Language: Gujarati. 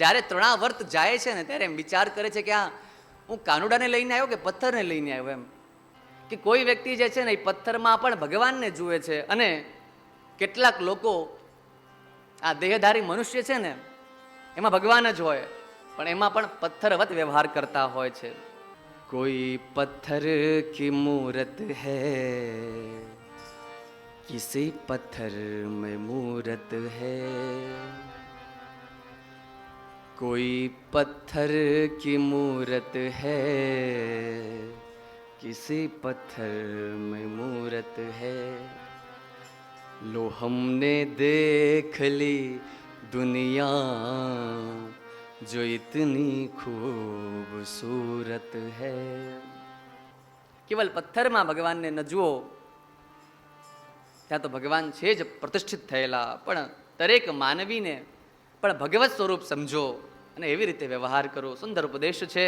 જ્યારે તૃણાવર્ત જાય છે ને, ત્યારે એમ વિચાર કરે છે કે આ હું કાનુડાને લઈને આવ્યો કે પથ્થરને લઈને આવ્યો એમ? કે કોઈ વ્યક્તિ જે છે ને, એ પથ્થરમાં પણ ભગવાનને જુએ છે અને કેટલાક લોકો આ દેહધારી મનુષ્ય છે ને, એમાં ભગવાન જ હોય, પણ એમાં પણ પથ્થરવત વ્યવહાર કરતા હોય છે. કોઈ પથ્થર કી મૂરત હૈ, કિસી પથ્થર મે મૂરત હૈ? कोई पत्थर की मूरत है किसी पत्थर में मूरत है लो हमने देख ली दुनिया जो इतनी खूबसूरत है કેવલ પથ્થરમાં ભગવાનને ન જુઓ ત્યાં તો ભગવાન છે જ પ્રતિષ્ઠિત થયેલા પણ દરેક માનવીને પણ ભગવત સ્વરૂપ સમજો અને એવી રીતે વ્યવહાર કરો સુંદર ઉપદેશ છે.